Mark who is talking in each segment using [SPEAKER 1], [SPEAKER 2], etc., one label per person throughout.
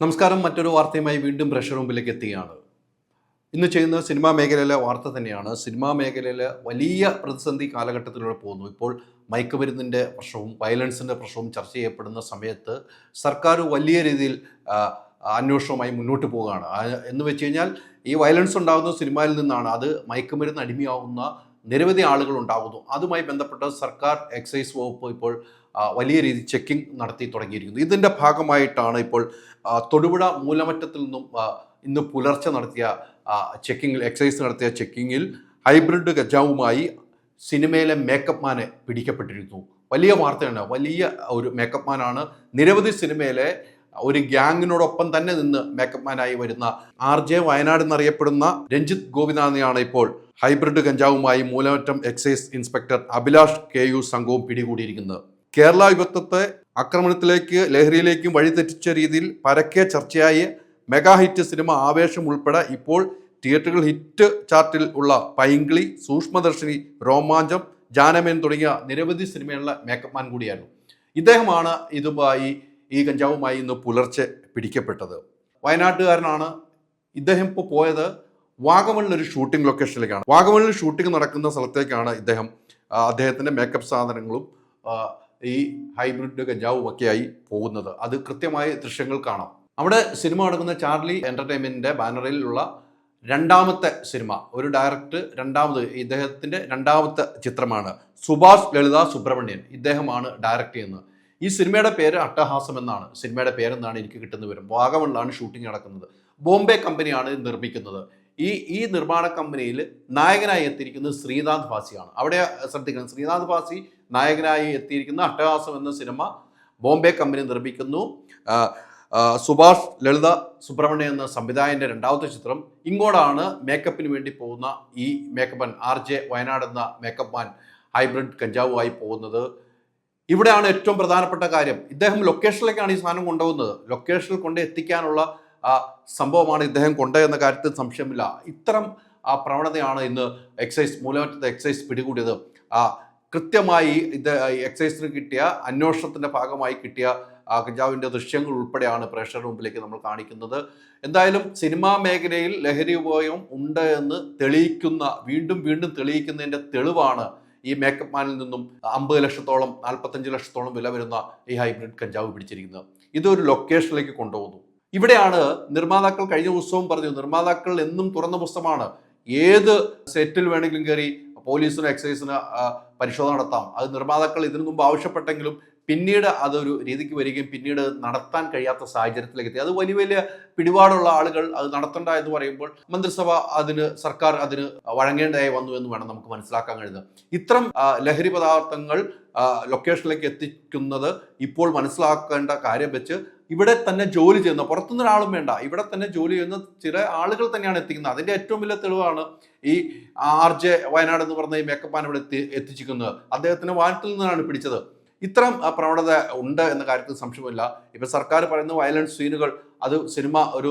[SPEAKER 1] നമസ്കാരം. മറ്റൊരു വാർത്തയുമായി വീണ്ടും പ്രഷർ റൂമിലേക്ക് എത്തുകയാണ്. ഇന്ന് ചെയ്യുന്ന സിനിമാ മേഖലയിലെ വാർത്ത തന്നെയാണ്. സിനിമാ മേഖലയിലെ വലിയ പ്രതിസന്ധി കാലഘട്ടത്തിലൂടെ പോകുന്നു. ഇപ്പോൾ മയക്കുമരുന്നിന്റെ പ്രശ്നവും വയലൻസിന്റെ പ്രശ്നവും ചർച്ച ചെയ്യപ്പെടുന്ന സമയത്ത് സർക്കാർ വലിയ രീതിയിൽ അന്വേഷണവുമായി മുന്നോട്ട് പോവുകയാണ്. എന്ന് വെച്ച് കഴിഞ്ഞാൽ ഈ വയലൻസ് ഉണ്ടാകുന്ന സിനിമയിൽ നിന്നാണ് അത് മയക്കുമരുന്ന് അടിമയാവുന്ന നിരവധി ആളുകൾ ഉണ്ടാകുന്നു അതുമായി ബന്ധപ്പെട്ട് സർക്കാർ എക്സൈസ് വകുപ്പ് ഇപ്പോൾ വലിയ രീതി ചെക്കിംഗ് നടത്തി തുടങ്ങിയിരിക്കുന്നു. ഇതിന്റെ ഭാഗമായിട്ടാണ് ഇപ്പോൾ തൊടുപുഴ മൂലമറ്റത്തിൽ നിന്നും ഇന്ന് പുലർച്ചെ നടത്തിയ ചെക്കിങ്ങിൽ എക്സൈസ് നടത്തിയ ചെക്കിങ്ങിൽ ഹൈബ്രിഡ് ഗജാവുമായി സിനിമയിലെ മേക്കപ്പ് മാനെ പിടിക്കപ്പെട്ടിരുന്നു. വലിയ വാർത്തയാണ്. വലിയ ഒരു മേക്കപ്പ് മാനാണ് നിരവധി സിനിമയിലെ ഒരു ഗ്യാങ്ങിനോടൊപ്പം തന്നെ നിന്ന് മേക്കപ്പ് മാനായി വരുന്ന ആർ ജെ വയനാട് എന്നറിയപ്പെടുന്ന രഞ്ജിത്ത് ഗോപിനാഥിയാണ് ഇപ്പോൾ ഹൈബ്രിഡ് കഞ്ചാവുമായി Moolamattam excise inspector Abhilash K U സംഘവും പിടികൂടിയിരിക്കുന്നത്. കേരള യുവത്വത്തെ ആക്രമണത്തിലേക്ക് ലഹരിയിലേക്കും വഴിതെറ്റിച്ച രീതിയിൽ പരക്കെ ചർച്ചയായി മെഗാ ഹിറ്റ് സിനിമ ആവേശം ഉൾപ്പെടെ ഇപ്പോൾ തിയേറ്ററുകൾ ഹിറ്റ് ചാർട്ടിൽ ഉള്ള പൈങ്കിളി സൂക്ഷ്മദർശിനി രോമാഞ്ചം ജാനമേൻ തുടങ്ങിയ നിരവധി സിനിമയുള്ള മേക്കപ്പ് മാൻ കൂടിയായിരുന്നു. ഇദ്ദേഹമാണ് ഇതുമായി ഈ കഞ്ചാവുമായി ഇന്ന് പുലർച്ചെ പിടിക്കപ്പെട്ടത്. വയനാട്ടുകാരനാണ് ഇദ്ദേഹം ഇപ്പോൾ പോയത് വാഗമണിൽ ഒരു ഷൂട്ടിംഗ് ലൊക്കേഷനിലേക്കാണ് വാഗമണിൽ ഷൂട്ടിംഗ് നടക്കുന്ന സ്ഥലത്തേക്കാണ് ഇദ്ദേഹം അദ്ദേഹത്തിന്റെ മേക്കപ്പ് സാധനങ്ങളും ഈ ഹൈബ്രിഡ് ഒക്കെ ആയി പോകുന്നത്. അത് കൃത്യമായ ദൃശ്യങ്ങൾ കാണാം. അവിടെ സിനിമ നടക്കുന്ന ചാർലി എന്റർടൈൻമെന്റിന്റെ ബാനറിലുള്ള രണ്ടാമത്തെ സിനിമ. ഒരു ഡയറക്ടർ രണ്ടാമത് ഇദ്ദേഹത്തിന്റെ രണ്ടാമത്തെ ചിത്രമാണ്. സുഭാഷ് ലളിത സുബ്രഹ്മണ്യൻ ഇദ്ദേഹമാണ് ഡയറക്റ്റ് ചെയ്യുന്നത്. ഈ സിനിമയുടെ പേര് അട്ടഹാസം എന്നാണ്. സിനിമയുടെ പേരെന്നാണ് എനിക്ക് കിട്ടുന്ന വിവരം? വാഗമണിലാണ് ഷൂട്ടിംഗ് നടക്കുന്നത്. ബോംബെ കമ്പനിയാണ് നിർമ്മിക്കുന്നത്. ഈ ഈ നിർമ്മാണ കമ്പനിയിൽ നായകനായി എത്തിയിരിക്കുന്നത് ശ്രീനാഥ് ഭാസിയാണ് അവിടെ ശ്രദ്ധിക്കണം. ശ്രീനാഥ് ഭാസി നായകനായി എത്തിയിരിക്കുന്ന അട്ടഹാസം എന്ന സിനിമ ബോംബെ കമ്പനി നിർമ്മിക്കുന്നു. സുഭാഷ് ലളിത സുബ്രഹ്മണ്യം എന്ന സംവിധായകന്റെ രണ്ടാമത്തെ ചിത്രം. ഇങ്ങോട്ടാണ് മേക്കപ്പിന് വേണ്ടി പോകുന്ന ഈ മേക്കപ്പൻ ആർ ജെ വയനാട് എന്ന മേക്കപ്പ് മാൻ ഹൈബ്രിഡ് കഞ്ചാവുമായി പോകുന്നത്. ഇവിടെയാണ് ഏറ്റവും പ്രധാനപ്പെട്ട കാര്യം. ഇദ്ദേഹം ലൊക്കേഷനിലേക്കാണ് ഈ സാധനം കൊണ്ടുപോകുന്നത്. ലൊക്കേഷനിൽ കൊണ്ട് എത്തിക്കാനുള്ള സംഭവമാണ് ഇദ്ദേഹം കൊണ്ടുപോയെന്ന കാര്യത്തിൽ സംശയമില്ല. ഇത്തരം ആ പ്രവണതയാണ് ഇന്ന് എക്സൈസ് മൂലമറ്റത്തെ എക്സൈസ് പിടികൂടിയത്. ആ കൃത്യമായി ഇത് എക്സൈസിന് കിട്ടിയ അന്വേഷണത്തിന്റെ ഭാഗമായി കിട്ടിയ ആ കഞ്ചാവിന്റെ ദൃശ്യങ്ങൾ ഉൾപ്പെടെയാണ് പ്രേക്ഷകരുടെ മുമ്പിലേക്ക് നമ്മൾ കാണിക്കുന്നത്. എന്തായാലും സിനിമാ മേഖലയിൽ ലഹരി ഉപയോഗം ഉണ്ട് എന്ന് തെളിയിക്കുന്ന വീണ്ടും വീണ്ടും തെളിയിക്കുന്നതിന്റെ തെളിവാണ് ഈ മേക്കപ്പ് മാനിൽ നിന്നും അമ്പത് ലക്ഷത്തോളം നാൽപ്പത്തഞ്ച് ലക്ഷത്തോളം വില വരുന്ന ഈ ഹൈബ്രിഡ് കഞ്ചാവ് പിടിച്ചിരിക്കുന്നത്. ഇതൊരു ലൊക്കേഷനിലേക്ക് കൊണ്ടുപോകുന്നു. ഇവിടെയാണ് നിർമ്മാതാക്കൾ കഴിഞ്ഞ ദിവസവും പറഞ്ഞു നിർമ്മാതാക്കൾ എന്നും തുറന്ന പുസ്തകമാണ്. ഏത് സെറ്റിൽ വേണമെങ്കിലും കയറി പോലീസിന് എക്സൈസിനോ പരിശോധന നടത്താം. അത് നിർമ്മാതാക്കൾ ഇതിനു മുമ്പ് ആവശ്യപ്പെട്ടെങ്കിലും പിന്നീട് അതൊരു രീതിക്ക് വരികയും പിന്നീട് നടത്താൻ കഴിയാത്ത സാഹചര്യത്തിലേക്ക് എത്തി. അത് വലിയ വലിയ പിടിപാടുള്ള ആളുകൾ അത് നടത്തണ്ട എന്ന് പറയുമ്പോൾ മന്ത്രിസഭ അതിന് സർക്കാർ അതിന് വഴങ്ങേണ്ടതായി വന്നു എന്ന് വേണം നമുക്ക് മനസ്സിലാക്കാൻ കഴിയുന്നത്. ഇത്തരം ലഹരി പദാർത്ഥങ്ങൾ ലൊക്കേഷനിലേക്ക് എത്തിക്കുന്നത് ഇപ്പോൾ മനസ്സിലാക്കേണ്ട കാര്യം വെച്ച് ഇവിടെ തന്നെ ജോലി ചെയ്യുന്ന പുറത്തുനിന്ന് ഒരാളും വേണ്ട. ഇവിടെ തന്നെ ജോലി ചെയ്യുന്ന ചില ആളുകൾ തന്നെയാണ് എത്തിക്കുന്നത്. അതിന്റെ ഏറ്റവും വലിയ തെളിവാണ് ഈ ആർ ജെ വയനാട് എന്ന് പറഞ്ഞ ഈ മേക്കപ്പാൻ ഇവിടെ എത്തി എത്തിച്ചിരിക്കുന്നത്. അദ്ദേഹത്തിന് വാനത്തിൽ നിന്നാണ് പിടിച്ചത്. ഇത്തരം പ്രവണത ഉണ്ട് എന്ന കാര്യത്തിൽ സംശയമില്ല. ഇപ്പൊ സർക്കാർ പറയുന്ന വയലൻസ് സീനുകൾ അത് സിനിമ ഒരു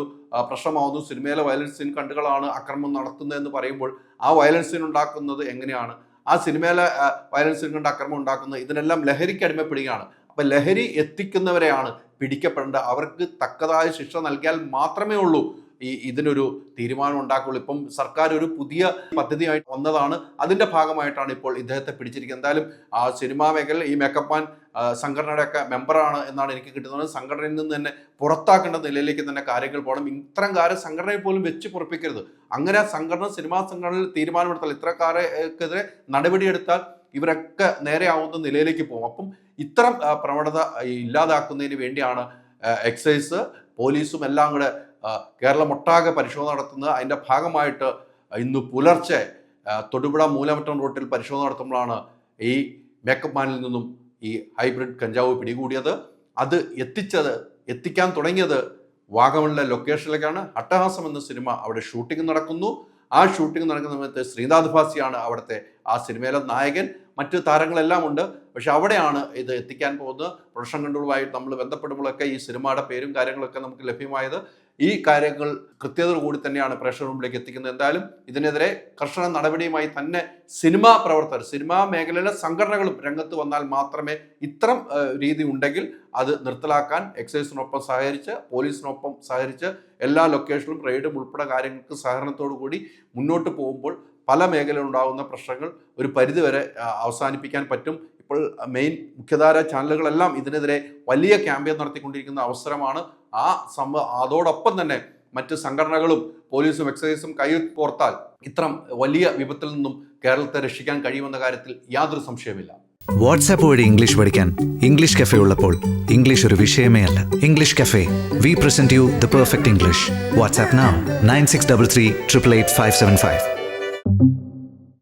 [SPEAKER 1] പ്രശ്നമാവുന്നു. സിനിമയിലെ വയലൻസ് സീൻ കണ്ടുകളാണ് അക്രമം നടത്തുന്നത് എന്ന് പറയുമ്പോൾ ആ വയലൻസ് സീൻ ഉണ്ടാക്കുന്നത് എങ്ങനെയാണ്? ആ സിനിമയിലെ വയലൻസ് സീൻ കണ്ട് അക്രമം ഉണ്ടാക്കുന്നത് ഇതിനെല്ലാം ലഹരിക്ക് അടിമപ്പെടുകയാണ് അപ്പൊ ലഹരി എത്തിക്കുന്നവരെയാണ് പിടിക്കപ്പെടേണ്ടത്. അവർക്ക് തക്കതായ ശിക്ഷ നൽകിയാൽ മാത്രമേ ഉള്ളൂ ഈ ഇതിനൊരു തീരുമാനം ഉണ്ടാക്കുള്ളൂ ഇപ്പം സർക്കാർ ഒരു പുതിയ പദ്ധതിയായിട്ട് വന്നതാണ്. അതിന്റെ ഭാഗമായിട്ടാണ് ഇപ്പോൾ ഇദ്ദേഹത്തെ പിടിച്ചിരിക്കുന്നത്. എന്തായാലും ആ സിനിമാ മേഖല ഈ മേക്കപ്പ് സംഘടനയുടെ ഒക്കെ മെമ്പറാണ് എന്നാണ് എനിക്ക് കിട്ടുന്നത്. സംഘടനയിൽ നിന്ന് തന്നെ പുറത്താക്കേണ്ട നിലയിലേക്ക് തന്നെ കാര്യങ്ങൾ പോകണം. ഇത്തരം കാര്യം സംഘടനയെ പോലും വെച്ച് പൊറപ്പിക്കരുത്. അങ്ങനെ സംഘടന സിനിമാ സംഘടനയിൽ തീരുമാനമെടുത്താൽ ഇത്രക്കാരെക്കെതിരെ നടപടിയെടുത്താൽ ഇവരൊക്കെ നേരെയാവുന്ന നിലയിലേക്ക് പോകും. അപ്പം ഇത്തരം പ്രവണത ഇല്ലാതാക്കുന്നതിന് വേണ്ടിയാണ് എക്സൈസ് പോലീസും എല്ലാം കൂടെ കേരളം ഒട്ടാകെ പരിശോധന നടത്തുന്നത്. അതിന്റെ ഭാഗമായിട്ട് ഇന്ന് പുലർച്ചെ തൊടുപുഴ മൂലമറ്റം റോട്ടിൽ പരിശോധന നടത്തുമ്പോഴാണ് ഈ മേക്കപ്പ് മാനിൽ നിന്നും ഈ ഹൈബ്രിഡ് കഞ്ചാവ് പിടികൂടിയത്. അത് എത്തിച്ചത് എത്തിക്കാൻ തുടങ്ങിയത് വാഗമണിലെ ലൊക്കേഷനിലേക്കാണ്. അട്ടഹാസം എന്ന സിനിമ അവിടെ ഷൂട്ടിംഗ് നടക്കുന്നു. ആ ഷൂട്ടിംഗ് നടക്കുന്ന സമയത്ത് ശ്രീനാഥ് ഭാസിയാണ് അവിടുത്തെ ആ സിനിമയിലെ നായകൻ. മറ്റ് താരങ്ങളെല്ലാം ഉണ്ട്. പക്ഷെ അവിടെയാണ് ഇത് എത്തിക്കാൻ പോകുന്നത്. പ്രൊഡക്ഷൻ കൺട്രോളുമായിട്ട് നമ്മൾ ബന്ധപ്പെടുമ്പോഴൊക്കെ ഈ സിനിമയുടെ പേരും കാര്യങ്ങളൊക്കെ നമുക്ക് ലഭ്യമായത്. ഈ കാര്യങ്ങൾ കൃത്യതയോടുകൂടി തന്നെയാണ് പ്രേക്ഷക മുമ്പിലേക്ക് എത്തിക്കുന്നത്. എന്തായാലും ഇതിനെതിരെ കർശന നടപടിയുമായി തന്നെ സിനിമാ പ്രവർത്തകർ സിനിമാ മേഖലയിലെ സംഘടനകളും രംഗത്ത് വന്നാൽ മാത്രമേ ഇത്തരം രീതി ഉണ്ടെങ്കിൽ അത് നിർത്തലാക്കാൻ എക്സൈസിനൊപ്പം സഹകരിച്ച് പോലീസിനൊപ്പം സഹകരിച്ച് എല്ലാ ലൊക്കേഷനിലും റെയ്ഡും ഉൾപ്പെടെ കാര്യങ്ങൾക്ക് സഹകരണത്തോടു കൂടി മുന്നോട്ട് പോകുമ്പോൾ പല മേഖലയിൽ ഉണ്ടാകുന്ന പ്രശ്നങ്ങൾ ഒരു പരിധിവരെ അവസാനിപ്പിക്കാൻ പറ്റും. ഇപ്പോൾ മെയിൻ മുഖ്യധാര ചാനലുകളെല്ലാം ഇതിനെതിരെ വലിയ ക്യാമ്പയിൻ നടത്തിക്കൊണ്ടിരിക്കുന്ന അവസരമാണ്. ആ സംഭവം അതോടൊപ്പം തന്നെ മറ്റ് സംഘടനകളും പോലീസും എക്സൈസും കൈ കോർത്താൽ ഇത്തരം വലിയ വിപത്തിൽ നിന്നും കേരളത്തെ രക്ഷിക്കാൻ കഴിയുമെന്ന കാര്യത്തിൽ യാതൊരു സംശയമില്ല
[SPEAKER 2] വാട്സാപ്പ് വഴി ഇംഗ്ലീഷ് പഠിക്കാൻ ഇംഗ്ലീഷ് കഫേ ഉള്ളപ്പോൾ ഇംഗ്ലീഷ് ഒരു വിഷയമേ അല്ല. English cafe we present you the perfect English WhatsApp nine six double three triple eight five seven five